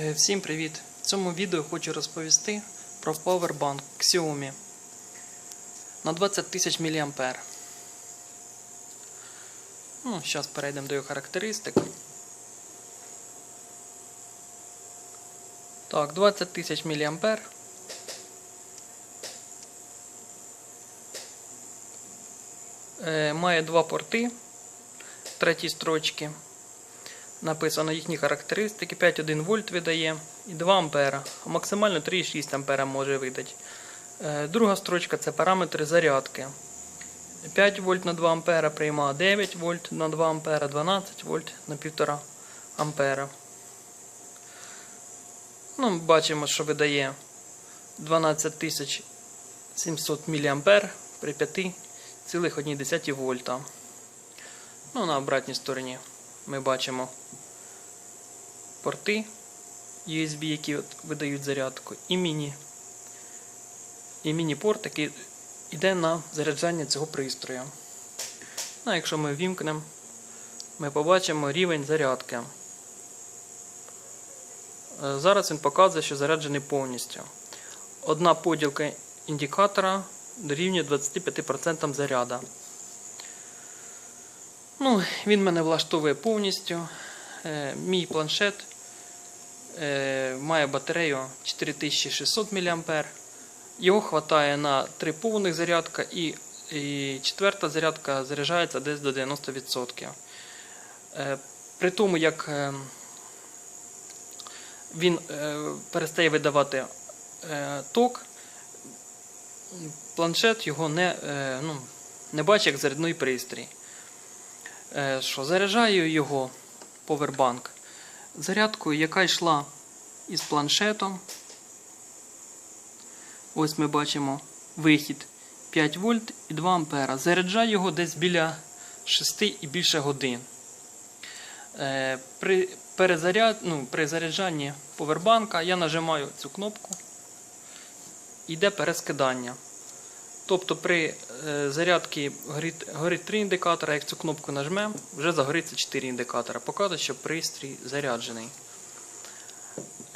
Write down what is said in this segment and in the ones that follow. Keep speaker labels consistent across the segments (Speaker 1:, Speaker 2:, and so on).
Speaker 1: Е, Всім привіт! В цьому відео хочу розповісти про Powerbank Xiaomi на 20 тисяч мА. Ну, зараз перейдемо до його характеристик. Так, 20 тисяч мА. Е, Має два порти третій строчки. Написано їхні характеристики. 5,1 вольт видає і 2 ампера. Максимально 3,6 ампера може видати. Е, Друга строчка це параметри зарядки. 5 вольт на 2 ампера приймає 9 вольт на 2 ампера, 12 вольт на 1,5 ампера. Ну, бачимо, що видає 12700 мА при 5,1 вольта. Ну, на обратній стороні ми бачимо порти USB, які от видають зарядку, і міні. І міні-порт, який йде на заряджання цього пристрою. Ну, якщо ми вімкнемо, ми побачимо рівень зарядки. Е, Зараз він показує, що заряджений повністю. Одна поділка індикатора дорівнює 25% заряду. Ну, він мене влаштовує повністю. Е, мій планшет е, має батарею 4600 мА. Його вистачає на 3 повних зарядка і, четверта зарядка заряджається десь до 90%. Е, при тому, як він перестає видавати ток, планшет його не, ну, не бачить як зарядний пристрій. Е, що заряджаю його повербанк зарядкою, яка йшла із планшетом. Ось ми бачимо вихід 5 вольт і 2 ампера. Заряджаю його десь біля 6 і більше годин. Е, При, перезаряд, ну, при заряджанні повербанка я нажимаю цю кнопку. Йде перескидання. Тобто при е, зарядці горить, горить 3 індикатора, як цю кнопку нажмемо, вже загориться 4 індикатора. Показує, що пристрій заряджений.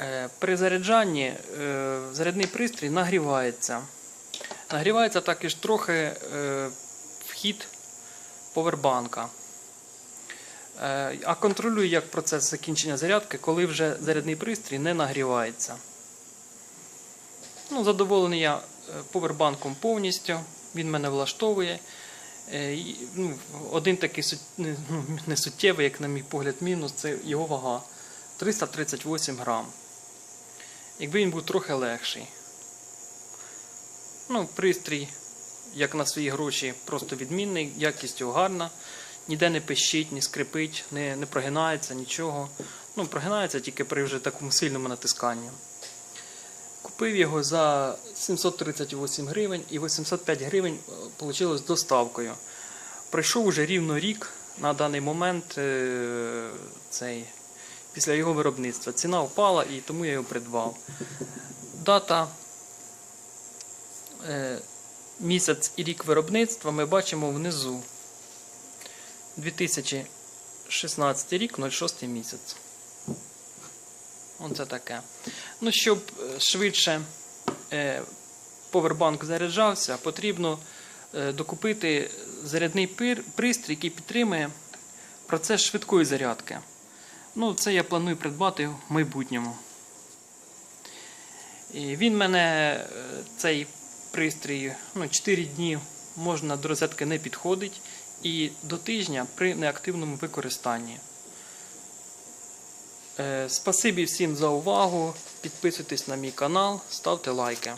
Speaker 1: Е, при заряджанні е, зарядний пристрій нагрівається. Нагрівається також трохи вхід повербанка. А контролюю як процес закінчення зарядки, коли вже зарядний пристрій не нагрівається. Ну, задоволений я повербанком повністю. Він мене влаштовує. Е, ну, один такий сут- не, ну, як на мій погляд, мінус це його вага 338 грам. Якби він був трохи легший. Ну, пристрій, як на свої гроші, просто відмінний, якість його гарна. Ніде не пищить, не скрипить, не, не прогинається, нічого. Ну, прогинається тільки при вже такому сильному натисканні. Купив його за 738 гривень і 805 гривень вийшло з доставкою. Пройшов уже рівно рік на даний момент е, цей, після його виробництва. Ціна впала і тому я його придбав. Дата е, місяць і рік виробництва ми бачимо внизу. 2016 рік, 06 місяць. Оце таке. Ну, щоб е, швидше е, повербанк заряджався, потрібно е, докупити зарядний пристрій, який підтримує процес швидкої зарядки. Ну, це я планую придбати в майбутньому. І він мене, цей пристрій, ну, 4 дні можна до розетки не підходить і до тижня при неактивному використанні. Е, Спасибі всім за увагу. Підписуйтесь на мій канал, ставте лайки.